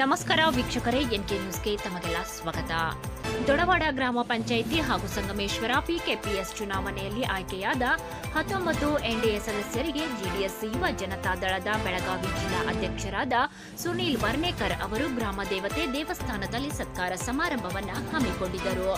ನಮಸ್ಕಾರ ವೀಕ್ಷಕರೇ, ಎನ್ಕೆ ನ್ಯೂಸ್ಗೆ ತಮಗೆಲ್ಲ ಸ್ವಾಗತ. ದೊಡವಾಡ ಗ್ರಾಮ ಪಂಚಾಯಿತಿ ಹಾಗೂ ಸಂಗಮೇಶ್ವರ ಪಿಕೆಪಿಎಸ್ ಚುನಾವಣೆಯಲ್ಲಿ ಆಯ್ಕೆಯಾದ ಹತ್ತೊಂಬತ್ತು ಎನ್ಡಿಎ ಸದಸ್ಯರಿಗೆ ಜೆಡಿಎಸ್ ಯುವ ಜನತಾ ದಳದ ಬೆಳಗಾವಿ ಜಿಲ್ಲಾ ಅಧ್ಯಕ್ಷರಾದ ಸುನೀಲ್ ವರ್ಣೇಕರ್ ಅವರು ಗ್ರಾಮ ದೇವತೆ ದೇವಸ್ಥಾನದಲ್ಲಿ ಸತ್ಕಾರ ಸಮಾರಂಭವನ್ನು ಹಮ್ಮಿಕೊಂಡಿದ್ದರು.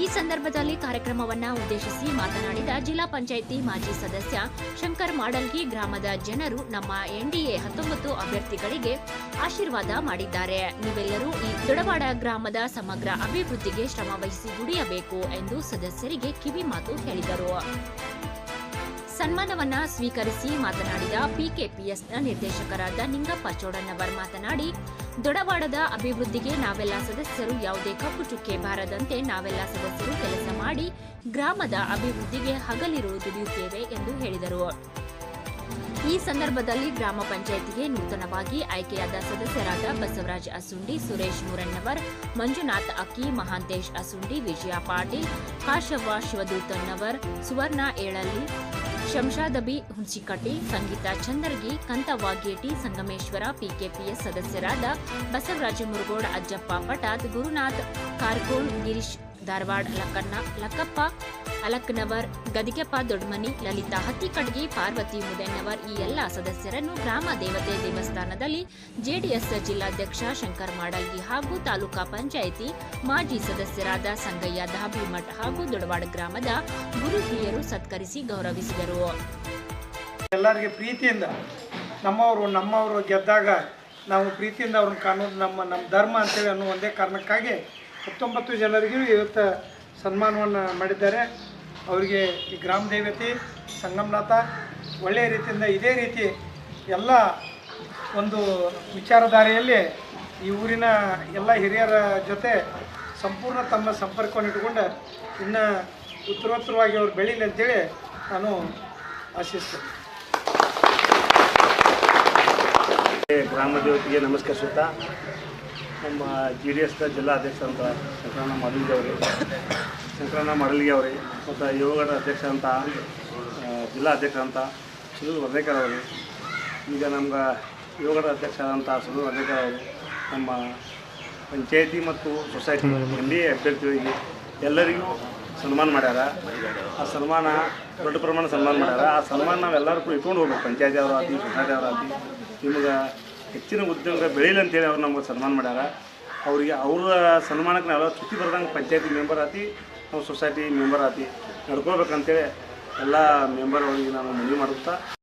ಈ ಸಂದರ್ಭದಲ್ಲಿ ಕಾರ್ಯಕ್ರಮವನ್ನ ಉದ್ದೇಶಿಸಿ ಮಾತನಾಡಿದ ಜಿಲ್ಲಾ ಪಂಚಾಯಿತಿ ಮಾಜಿ ಸದಸ್ಯ ಶಂಕರ್ ಮಾಡಲ್ಗಿ ಗ್ರಾಮದ ಜನರು ನಮ್ಮ ಎನ್ಡಿಎ ಹತ್ತೊಂಬತ್ತು ಅಭ್ಯರ್ಥಿಗಳಿಗೆ ಆಶೀರ್ವಾದ ಮಾಡಿದ್ದಾರೆ. ನೀವೆಲ್ಲರೂ ಈ ದೊಡವಾಡ ಗ್ರಾಮದ ಸಮಗ್ರ ಅಭಿವೃದ್ಧಿಗೆ ಶ್ರಮ ವಹಿಸಿ ದುಡಿಯಬೇಕು ಎಂದು ಸದಸ್ಯರಿಗೆ ಕಿವಿ ಮಾತು ಹೇಳಿದರು. ಸನ್ಮಾನವನ್ನ ಸ್ವೀಕರಿಸಿ ಮಾತನಾಡಿದ ಪಿಕೆಪಿಎಸ್ನ ನಿರ್ದೇಶಕರಾದ ನಿಂಗಪ್ಪ ಚೋಡಣ್ಣವರ್ ಮಾತನಾಡಿ ದೊಡವಾಡದ ಅಭಿವೃದ್ಧಿಗೆ ನಾವೆಲ್ಲ ಸದಸ್ಯರು ಯಾವುದೇ ಕಪ್ಪು ಚುಕ್ಕೆ ಬಾರದಂತೆ ನಾವೆಲ್ಲ ಸದಸ್ಯರು ಕೆಲಸ ಮಾಡಿ ಗ್ರಾಮದ ಅಭಿವೃದ್ಧಿಗೆ ಹಗಲಿರುಳು ದುಡಿಯುತ್ತೇವೆ ಎಂದು ಹೇಳಿದರು. ಈ ಸಂದರ್ಭದಲ್ಲಿ ಗ್ರಾಮ ಪಂಚಾಯಿತಿಗೆ ನೂತನವಾಗಿ ಆಯ್ಕೆಯಾದ ಸದಸ್ಯರಾದ ಬಸವರಾಜ್ ಅಸುಂಡಿ, ಸುರೇಶ್ ಮುರಣ್ಣವರ್ ಮಂಜುನಾಥ್ ಅಕ್ಕಿ, ಮಹಾಂತೇಶ್ ಅಸುಂಡಿ, ವಿಜಯ ಪಾಟೀಲ್, ಕಾಶವ್ವ ಶಿವದೂತಣ್ಣವರ್, ಸುವರ್ಣ ಏಳಲ್ಲಿ ಶಂಶಾದಬಿ ಹುಣಸಿಕಟ್ಟಿ ಸಂಗೀತ ಚಂದರ್ಗಿ ಕಂತ ವಾಗೇಟಿ ಸಂಗಮೇಶ್ವರ, ಪಿಕೆಪಿಎಸ್ ಸದಸ್ಯರಾದ ಬಸವರಾಜ ಮುರುಗೋಡ್, ಅಜ್ಜಪ್ಪ ಪಟಾತ್ ಗುರುನಾಥ್ ಕಾರ್ಕೋಳ್ ಗಿರೀಶ್ ಧಾರವಾಡ, ಲಕ್ಕಣ್ಣ, ಲಕ್ಕಪ್ಪ, ಅಲಕ್ನವರ್, ಗದಿಗೆಪ್ಪ, ದೊಡ್ಮನಿ, ಲಲಿತಾ, ಹತ್ತಿಕಡ್ಗಿ, ಪಾರ್ವತಿ ಮುದೆನ್ನವರ್ ಈ ಎಲ್ಲ ಸದಸ್ಯರನ್ನು ಗ್ರಾಮ ದೇವತೆ ದೇವಸ್ಥಾನದಲ್ಲಿ ಜೆಡಿಎಸ್ ಜಿಲ್ಲಾಧ್ಯಕ್ಷ ಶಂಕರ್ ಮಾಡಲ್ಗಿ ಹಾಗೂ ತಾಲೂಕಾ ಪಂಚಾಯಿತಿ ಮಾಜಿ ಸದಸ್ಯರಾದ ಸಂಗಯ್ಯ ಧಾಬಿಮಠ್ ಹಾಗೂ ದೊಡವಾಡ ಗ್ರಾಮದ ಗುರು ಹಿರಿಯರು ಸತ್ಕರಿಸಿ ಗೌರವಿಸಿದರು. ಎಲ್ಲರಿಗೆ ಪ್ರೀತಿಯಿಂದ ನಮ್ಮವರು ನಮ್ಮವರು ಗೆದ್ದಾಗ ನಾವು ಪ್ರೀತಿಯಿಂದ ಅವ್ರನ್ನ ಕಾಣೋದು ನಮ್ಮ ನಮ್ಮ ಧರ್ಮ ಅಂತೇಳಿ ಅನ್ನೋ ಒಂದೇ ಕಾರಣಕ್ಕಾಗಿ ಹತ್ತೊಂಬತ್ತು ಜನರಿಗೂ ಇವತ್ತು ಸನ್ಮಾನವನ್ನು ಮಾಡಿದ್ದಾರೆ. ಅವರಿಗೆ ಈ ಗ್ರಾಮ ದೇವತೆ, ಸಂಗಮನಾಥ ಒಳ್ಳೆಯ ರೀತಿಯಿಂದ ಇದೇ ರೀತಿ ಎಲ್ಲ ಒಂದು ವಿಚಾರಧಾರೆಯಲ್ಲಿ ಈ ಊರಿನ ಎಲ್ಲ ಹಿರಿಯರ ಜೊತೆ ಸಂಪೂರ್ಣ ತಮ್ಮ ಸಂಪರ್ಕವನ್ನು ಇಟ್ಕೊಂಡು ಇನ್ನು ಉತ್ತರೋತ್ತರವಾಗಿ ಅವ್ರು ಬೆಳೀಲಿ ಅಂತೇಳಿ ನಾನು ಆಶಿಸ್ತೇನೆ. ಗ್ರಾಮ ದೇವತೆಗೆ ನಮಸ್ಕರಿಸುತ್ತಾ ನಮ್ಮ ಜಿ ಡಿ ಎಸ್ನ ಜಿಲ್ಲಾ ಅಧ್ಯಕ್ಷರಂತ ಶಂಕರಣ್ಣ ಮಾಡಲಿಗೆ ಅವರೇ, ಶಂಕರಣ್ಣ ಮಾಡಲಿಗೆ ಅವರಿ, ಮತ್ತು ಯುವಗಡ ಅಧ್ಯಕ್ಷ ಅಂತ ಜಿಲ್ಲಾ ಅಧ್ಯಕ್ಷ ಅಂತ ಸುಧೀರ್ ವರ್ಧೇಕರ್ ಅವರು. ಈಗ ನಮ್ಗೆ ಯುವಗಡ ಅಧ್ಯಕ್ಷ ಅಂತ ಸುಧೀರ್ ವರ್ಧೇಕರ್ ಅವರು. ನಮ್ಮ ಪಂಚಾಯತಿ ಮತ್ತು ಸೊಸೈಟಿ ಎಲ್ಲಿ ಅಭ್ಯರ್ಥಿಗಳಿಗೆ ಎಲ್ಲರಿಗೂ ಸನ್ಮಾನ ಮಾಡ್ಯಾರ. ಆ ಸನ್ಮಾನ ದೊಡ್ಡ ಪ್ರಮಾಣ ಸನ್ಮಾನ ಮಾಡ್ಯಾರ. ಆ ಸನ್ಮಾನ ನಾವೆಲ್ಲರೂ ಕೂಡ ಇಟ್ಕೊಂಡು ಹೋಗ್ಬೇಕು, ಪಂಚಾಯತಿ ಅವರು ಆತಿ ಸೊಸೈಟಿ ಅವರು ಆತಿ. ನಿಮ್ಗೆ ಹೆಚ್ಚಿನ ಉದ್ಯೋಗ ಬೆಳೀಲಿ ಅಂತೇಳಿ ಅವ್ರು ನಮ್ಗೆ ಸನ್ಮಾನ ಮಾಡ್ಯಾರ. ಅವರಿಗೆ ಅವ್ರ ಸನ್ಮಾನಕ್ಕೆ ನಾವೆಲ್ಲ ಚುಟ್ಟಿ ಬರ್ದಂಗೆ ಪಂಚಾಯತಿ ಮೆಂಬರ್ ಆತಿ, ನಾವು ಸೊಸೈಟಿ ಮೆಂಬರ್ ಆತಿ. ನಡ್ಕೋಬೇಕಂತೇಳಿ ಎಲ್ಲ ಮೆಂಬರ್ ಅವರಿಗೆ ನಾನು ಮನವಿ ಮಾಡುತ್ತಾ